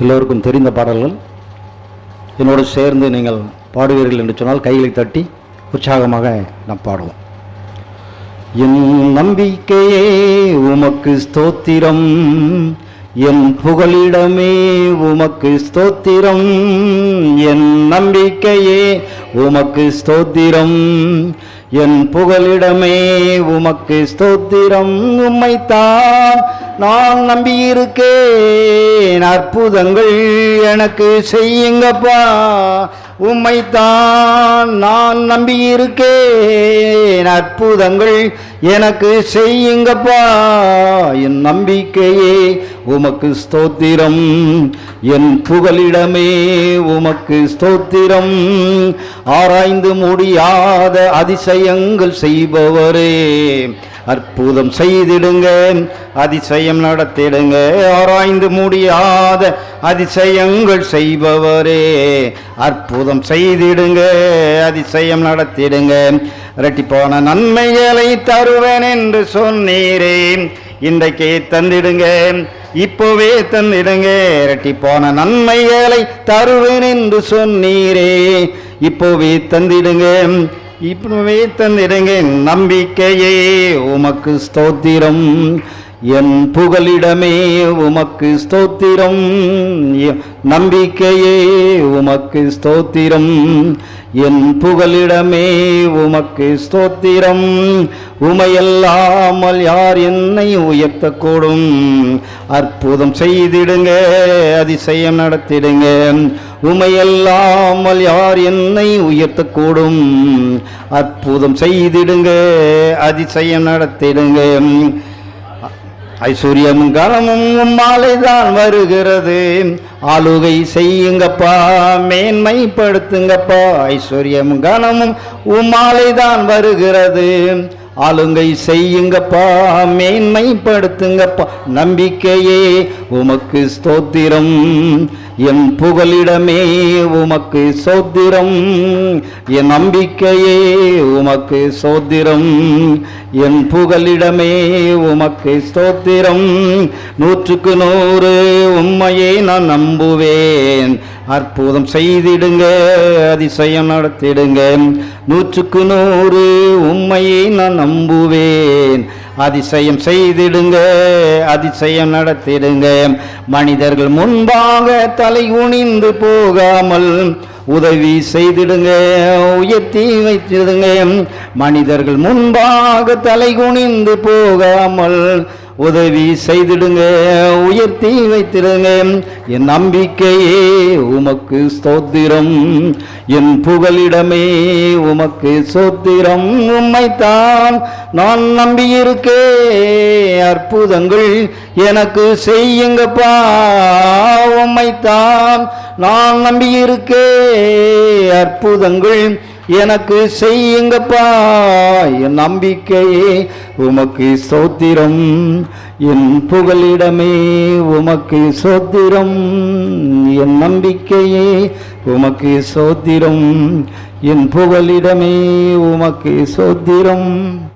எல்லோருக்கும் தெரிந்த பாடல்கள். என்னோடு சேர்ந்து நீங்கள் பாடுவீர்கள் என்று சொன்னால் கைகளை தட்டி உற்சாகமாக நாம் பாடுவோம். என் நம்பிக்கையே உமக்கு ஸ்தோத்திரம். என் புகலிடமே உமக்கு ஸ்தோத்திரம். என் நம்பிக்கையே உமக்கு ஸ்தோத்திரம். என் புகலிடமே உமக்கு ஸ்தோத்திரம். உம்மைத்தான் நான் நம்பியிருக்கேன். அற்புதங்கள் எனக்கு செய்யுங்கப்பா. உம்மைத்தான் நான் நம்பியிருக்கேன். அற்புதங்கள் எனக்கு செய்யுங்கப்பா. என் நம்பிக்கையே உமக்கு ஸ்தோத்திரம். என் புகலிடமே உமக்கு ஸ்தோத்திரம். ஆராய்ந்து முடியாத அதிசயங்கள் செய்பவரே. அற்புதம் செய்திடுங்க அதிசயம் நடத்திடுங்க ஆராய்ந்து முடியாத அதிசயங்கள் செய்பவரே. அற்புதம் செய்திடுங்க அதிசயம் நடத்திடுங்க. இரட்டிப்பான நன்மைகளை தருவேன் என்று சொன்னீரே. இன்றைக்கே தந்திடுங்க இப்போவே தந்திடுங்க. இரட்டிப்பான நன்மைகளை தருவேன் என்று சொன்னீரே. இப்போவே தந்திடுங்க இப்பவே தந்திடுங்க நம்பிக்கையே உமக்கு ஸ்தோத்திரம். என் புகலிடமே உமக்கு ஸ்தோத்திரம். நம்பிக்கையே உமக்கு ஸ்தோத்திரம். என் புகலிடமே உமக்கு ஸ்தோத்திரம். உமையல்லாமல் யார் என்னை உயர்த்தக்கூடும்? அற்புதம் செய்திடுங்க அதிசயம் நடத்திடுங்க. உமையல்லாமல் யார் என்னை உயர்த்தக்கூடும்? அற்புதம் செய்திடுங்க அதிசயம் நடத்திடுங்க. ஐஸ்வர்யமும் கனமும் உம்மாலைதான் வருகிறது. ஆளுகை செய்யுங்கப்பா மேன்மைப்படுத்துங்கப்பா. ஐஸ்வர்யமும் கனமும் உம்மாலைதான் வருகிறது. ஆளுங்கை செய்யுங்கப்பா மேன்மைப்படுத்துங்கப்பா. நம்பிக்கையே உமக்கு ஸ்தோத்திரம். என் புகலிடமே உமக்கு சோத்திரம். என் நம்பிக்கையே உமக்கு சோத்திரம். என் புகலிடமே உமக்கு ஸ்தோத்திரம். நூற்றுக்கு நூறு உண்மையை நான் நம்புவேன். அற்புதம் செய்திடுங்க அதிசயம் நடத்திடுங்க நூற்றுக்கு நூறு உண்மையை நான் நம்புவேன். அதிசயம் செய்திடுங்க அதிசயம் நடத்திடுங்க மனிதர்கள் முன்பாக தலை குனிந்து போகாமல் உதவி செய்திடுங்க உயர்த்தி வைத்திடுங்க மனிதர்கள் முன்பாக தலை குனிந்து போகாமல் உதவி செய்திடுங்க உயர்த்தி வைத்திடுங்க. என் நம்பிக்கையே உமக்கு ஸ்தோத்திரம். என் புகலிடமே உமக்கு சோத்திரம். உம்மைத்தான் நான் நம்பியிருக்கே அற்புதங்கள் எனக்கு செய்யுங்கப்பா. உம்மைத்தான் நான் நம்பியிருக்கே அற்புதங்கள் எனக்கு செய்யுங்கப்பா. என் நம்பிக்கையே உமக்கு சோத்திரம். என் புகலிடமே உமக்கு சோத்திரம். என் நம்பிக்கையே உமக்கு சோத்திரம். என் புகலிடமே உமக்கு சோத்திரம்.